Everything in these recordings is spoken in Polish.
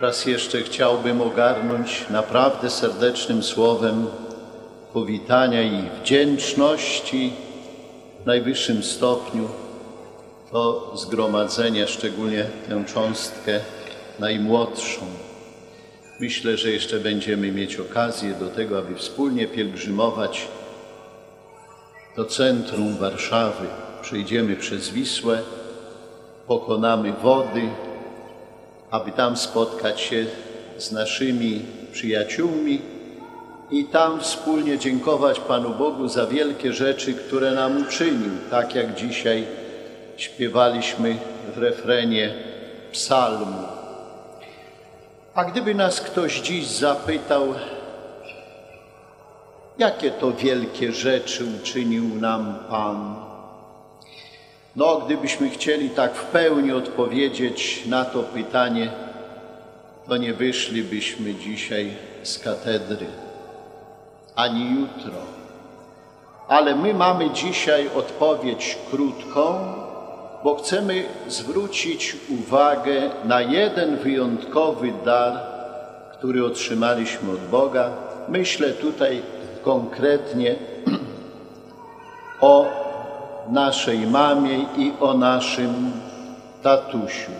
Raz jeszcze chciałbym ogarnąć naprawdę serdecznym słowem powitania i wdzięczności w najwyższym stopniu to zgromadzenie, szczególnie tę cząstkę najmłodszą. Myślę, że jeszcze będziemy mieć okazję do tego, aby wspólnie pielgrzymować do centrum Warszawy. Przejdziemy przez Wisłę, pokonamy wody, aby tam spotkać się z naszymi przyjaciółmi i tam wspólnie dziękować Panu Bogu za wielkie rzeczy, które nam uczynił, tak jak dzisiaj śpiewaliśmy w refrenie psalmu. A gdyby nas ktoś dziś zapytał, jakie to wielkie rzeczy uczynił nam Pan, no, gdybyśmy chcieli tak w pełni odpowiedzieć na to pytanie, to nie wyszlibyśmy dzisiaj z katedry, ani jutro. Ale my mamy dzisiaj odpowiedź krótką, bo chcemy zwrócić uwagę na jeden wyjątkowy dar, który otrzymaliśmy od Boga. Myślę tutaj konkretnie o naszej mamie i o naszym tatusiu.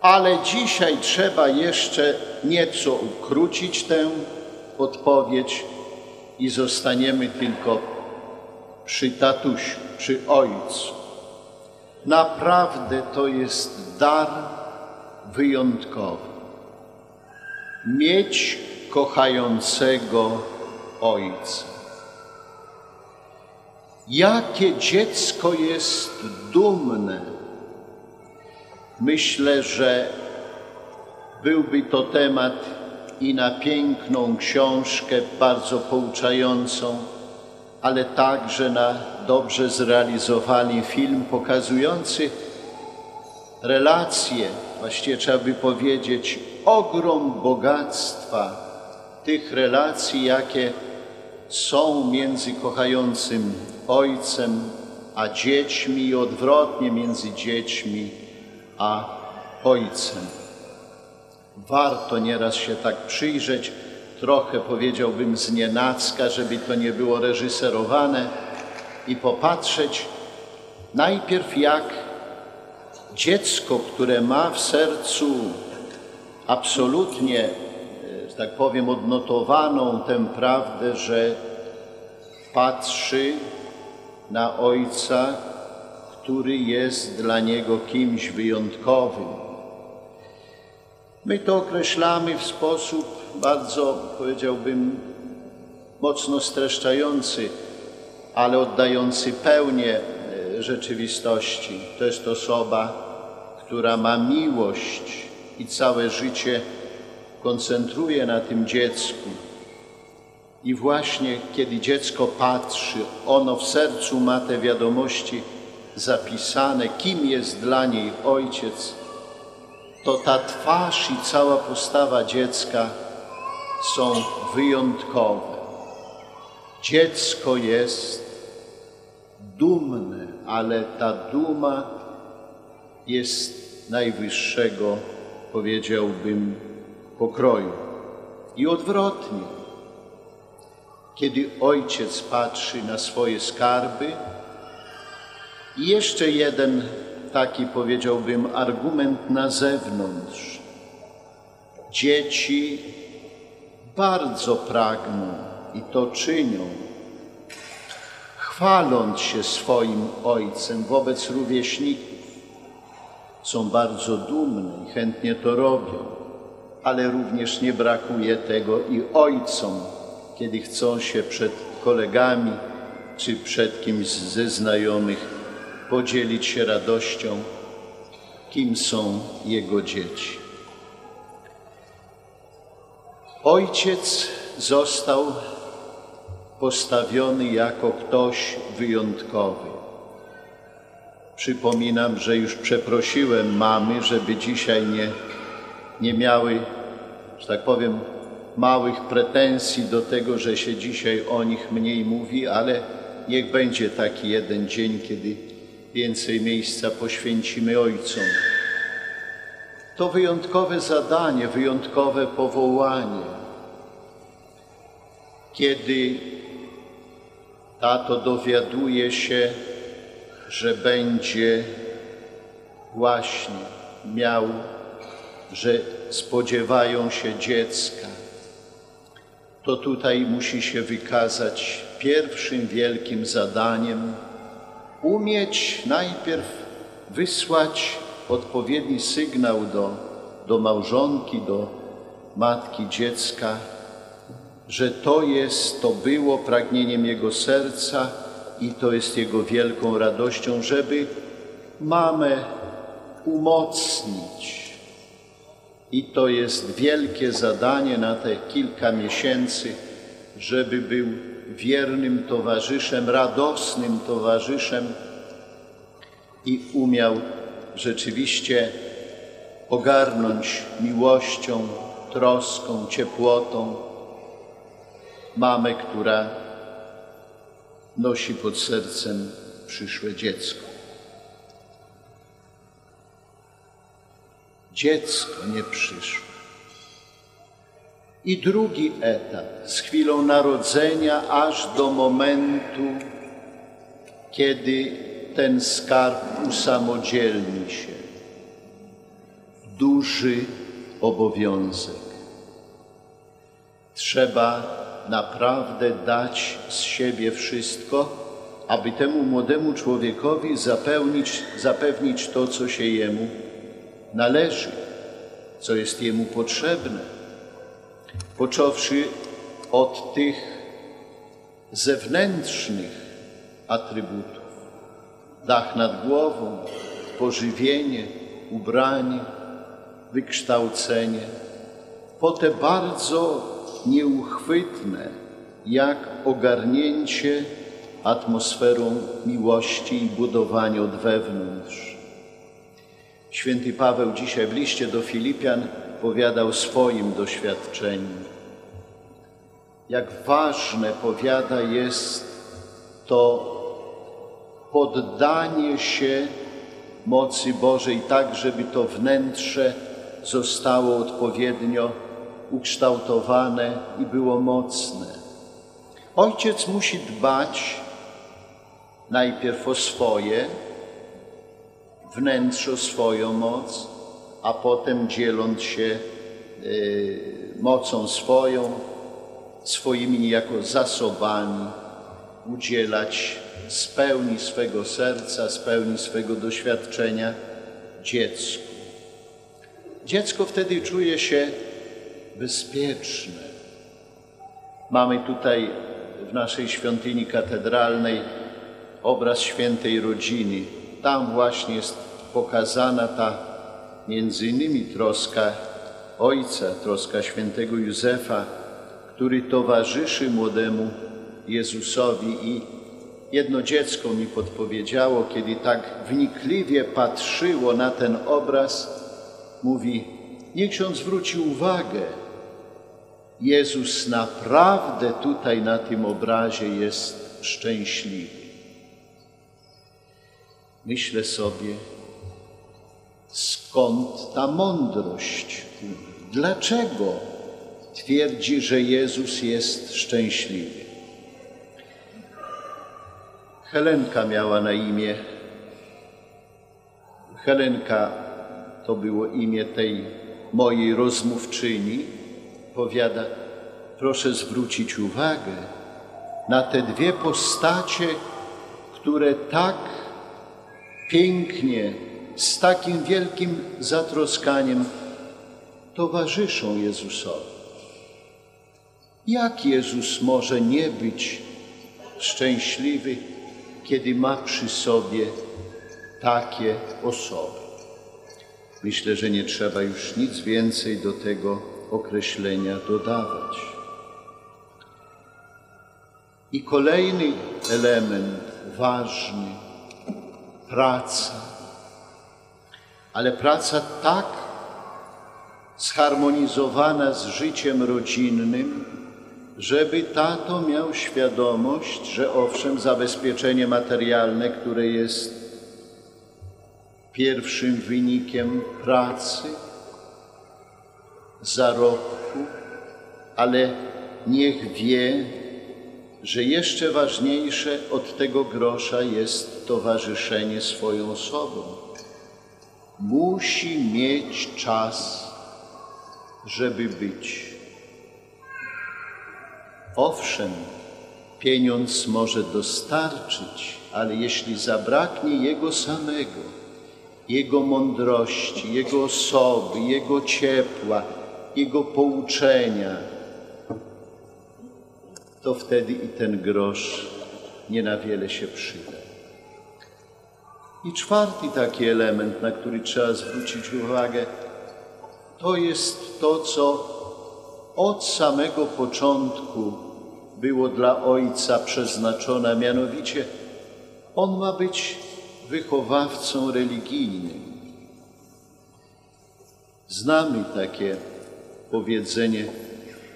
Ale dzisiaj trzeba jeszcze nieco ukrócić tę odpowiedź i zostaniemy tylko przy tatusiu, przy ojcu. Naprawdę to jest dar wyjątkowy. Mieć kochającego ojca. Jakie dziecko jest dumne. Myślę, że byłby to temat i na piękną książkę, bardzo pouczającą, ale także na dobrze zrealizowany film pokazujący relacje, właściwie trzeba by powiedzieć, ogrom bogactwa tych relacji, jakie są między kochającym ojcem a dziećmi i odwrotnie między dziećmi a ojcem. Warto nieraz się tak przyjrzeć, trochę powiedziałbym z nienacka, żeby to nie było reżyserowane i popatrzeć najpierw jak dziecko, które ma w sercu absolutnie, tak powiem, odnotowaną tę prawdę, że patrzy na Ojca, który jest dla niego kimś wyjątkowym. My to określamy w sposób bardzo, powiedziałbym, mocno streszczający, ale oddający pełnię e, rzeczywistości. To jest osoba, która ma miłość i całe życie koncentruje na tym dziecku. I właśnie kiedy dziecko patrzy, ono w sercu ma te wiadomości zapisane, kim jest dla niej ojciec, to ta twarz i cała postawa dziecka są wyjątkowe. Dziecko jest dumne, ale ta duma jest najwyższego, powiedziałbym, pokroju. I odwrotnie. Kiedy ojciec patrzy na swoje skarby, i jeszcze jeden taki, powiedziałbym, argument na zewnątrz. Dzieci bardzo pragną i to czynią, chwaląc się swoim ojcem wobec rówieśników. Są bardzo dumne i chętnie to robią, ale również nie brakuje tego i ojcom, kiedy chcą się przed kolegami czy przed kimś ze znajomych podzielić się radością, kim są jego dzieci. Ojciec został postawiony jako ktoś wyjątkowy. Przypominam, że już przeprosiłem mamy, żeby dzisiaj nie, nie miały, że tak powiem, małych pretensji do tego, że się dzisiaj o nich mniej mówi, ale niech będzie taki jeden dzień, kiedy więcej miejsca poświęcimy Ojcom. To wyjątkowe zadanie, wyjątkowe powołanie. Kiedy tato dowiaduje się, że będzie właśnie miał, że spodziewają się dziecka, to tutaj musi się wykazać pierwszym wielkim zadaniem, umieć najpierw wysłać odpowiedni sygnał do, do małżonki, do matki dziecka, że to jest, to było pragnieniem jego serca i to jest jego wielką radością, żeby mamę umocnić. I to jest wielkie zadanie na te kilka miesięcy, żeby był wiernym towarzyszem, radosnym towarzyszem i umiał rzeczywiście ogarnąć miłością, troską, ciepłotą mamę, która nosi pod sercem przyszłe dziecko. Dziecko nie przyszło. I drugi etap, z chwilą narodzenia aż do momentu, kiedy ten skarb usamodzielni się. Duży obowiązek. Trzeba naprawdę dać z siebie wszystko, aby temu młodemu człowiekowi zapewnić, zapewnić to, co się jemu należy, co jest jemu potrzebne. Począwszy od tych zewnętrznych atrybutów, dach nad głową, pożywienie, ubranie, wykształcenie, po te bardzo nieuchwytne, jak ogarnięcie atmosferą miłości i budowanie od wewnątrz. Święty Paweł dzisiaj w liście do Filipian powiadał swoim doświadczeniem. Jak ważne, powiada, jest to poddanie się mocy Bożej tak, żeby to wnętrze zostało odpowiednio ukształtowane i było mocne. Ojciec musi dbać najpierw o swoje, wnętrze, o swoją moc, a potem dzieląc się y, mocą swoją, swoimi niejako zasobami, udzielać z pełni swego serca, z pełni swego doświadczenia dziecku. Dziecko wtedy czuje się bezpieczne. Mamy tutaj w naszej świątyni katedralnej obraz świętej rodziny. Tam właśnie jest pokazana ta między innymi troska Ojca, troska świętego Józefa, który towarzyszy młodemu Jezusowi i jedno dziecko mi podpowiedziało, kiedy tak wnikliwie patrzyło na ten obraz, mówi, niech ksiądz zwróci uwagę, Jezus naprawdę tutaj na tym obrazie jest szczęśliwy. Myślę sobie, skąd ta mądrość? Dlaczego twierdzi, że Jezus jest szczęśliwy? Helenka miała na imię. Helenka to było imię tej mojej rozmówczyni. Powiada, proszę zwrócić uwagę na te dwie postacie, które tak pięknie, z takim wielkim zatroskaniem towarzyszą Jezusowi. Jak Jezus może nie być szczęśliwy, kiedy ma przy sobie takie osoby? Myślę, że nie trzeba już nic więcej do tego określenia dodawać. I kolejny element ważny praca. Ale praca tak zharmonizowana z życiem rodzinnym, żeby tato miał świadomość, że owszem, zabezpieczenie materialne, które jest pierwszym wynikiem pracy, zarobku, ale niech wie, że jeszcze ważniejsze od tego grosza jest towarzyszenie swoją osobą. Musi mieć czas, żeby być. Owszem, pieniądz może dostarczyć, ale jeśli zabraknie Jego samego, Jego mądrości, Jego osoby, Jego ciepła, Jego pouczenia, to wtedy i ten grosz nie na wiele się przyda. I czwarty taki element, na który trzeba zwrócić uwagę, to jest to, co od samego początku było dla Ojca przeznaczone, mianowicie On ma być wychowawcą religijnym. Znamy takie powiedzenie,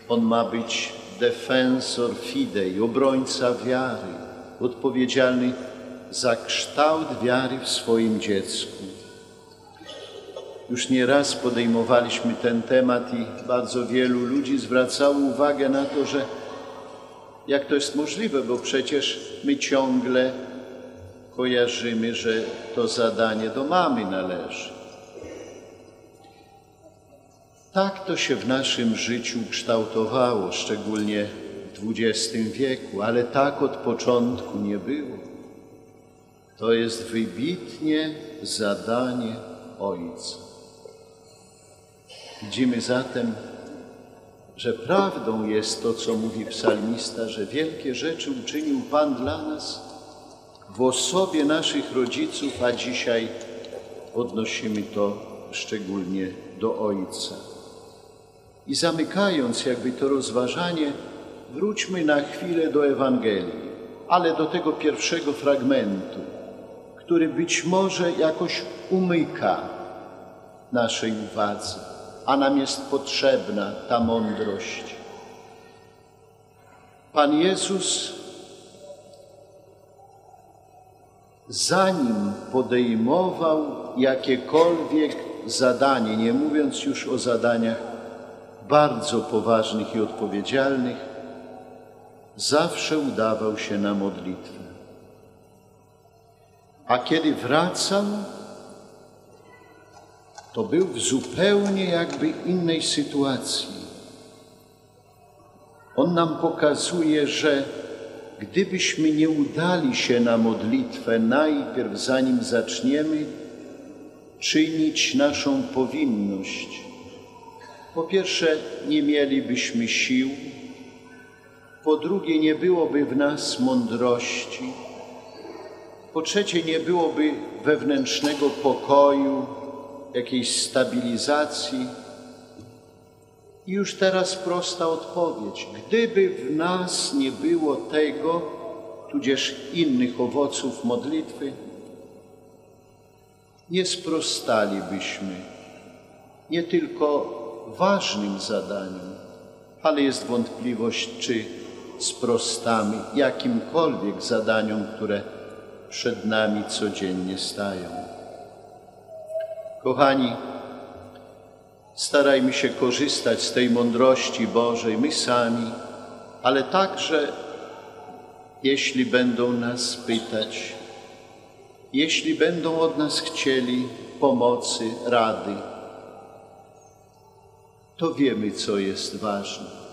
On ma być defensor fidei, obrońca wiary, odpowiedzialny za kształt wiary w swoim dziecku. Już nieraz podejmowaliśmy ten temat i bardzo wielu ludzi zwracało uwagę na to, że jak to jest możliwe, bo przecież my ciągle kojarzymy, że to zadanie do mamy należy. Tak to się w naszym życiu kształtowało, szczególnie w XX wieku, ale tak od początku nie było. To jest wybitnie zadanie Ojca. Widzimy zatem, że prawdą jest to, co mówi psalmista, że wielkie rzeczy uczynił Pan dla nas w osobie naszych rodziców, a dzisiaj odnosimy to szczególnie do Ojca. I zamykając jakby to rozważanie, wróćmy na chwilę do Ewangelii, ale do tego pierwszego fragmentu, który być może jakoś umyka naszej uwadze, a nam jest potrzebna ta mądrość. Pan Jezus, zanim podejmował jakiekolwiek zadanie, nie mówiąc już o zadaniach bardzo poważnych i odpowiedzialnych, zawsze udawał się na modlitwę. A kiedy wracał, to był w zupełnie jakby innej sytuacji. On nam pokazuje, że gdybyśmy nie udali się na modlitwę najpierw, zanim zaczniemy czynić naszą powinność, po pierwsze, nie mielibyśmy sił, po drugie, nie byłoby w nas mądrości, po trzecie, nie byłoby wewnętrznego pokoju, jakiejś stabilizacji. I już teraz prosta odpowiedź. Gdyby w nas nie było tego, tudzież innych owoców modlitwy, nie sprostalibyśmy nie tylko ważnym zadaniom, ale jest wątpliwość, czy sprostamy jakimkolwiek zadaniom, które przed nami codziennie stają. Kochani, starajmy się korzystać z tej mądrości Bożej, my sami, ale także, jeśli będą nas pytać, jeśli będą od nas chcieli pomocy, rady, to wiemy, co jest ważne.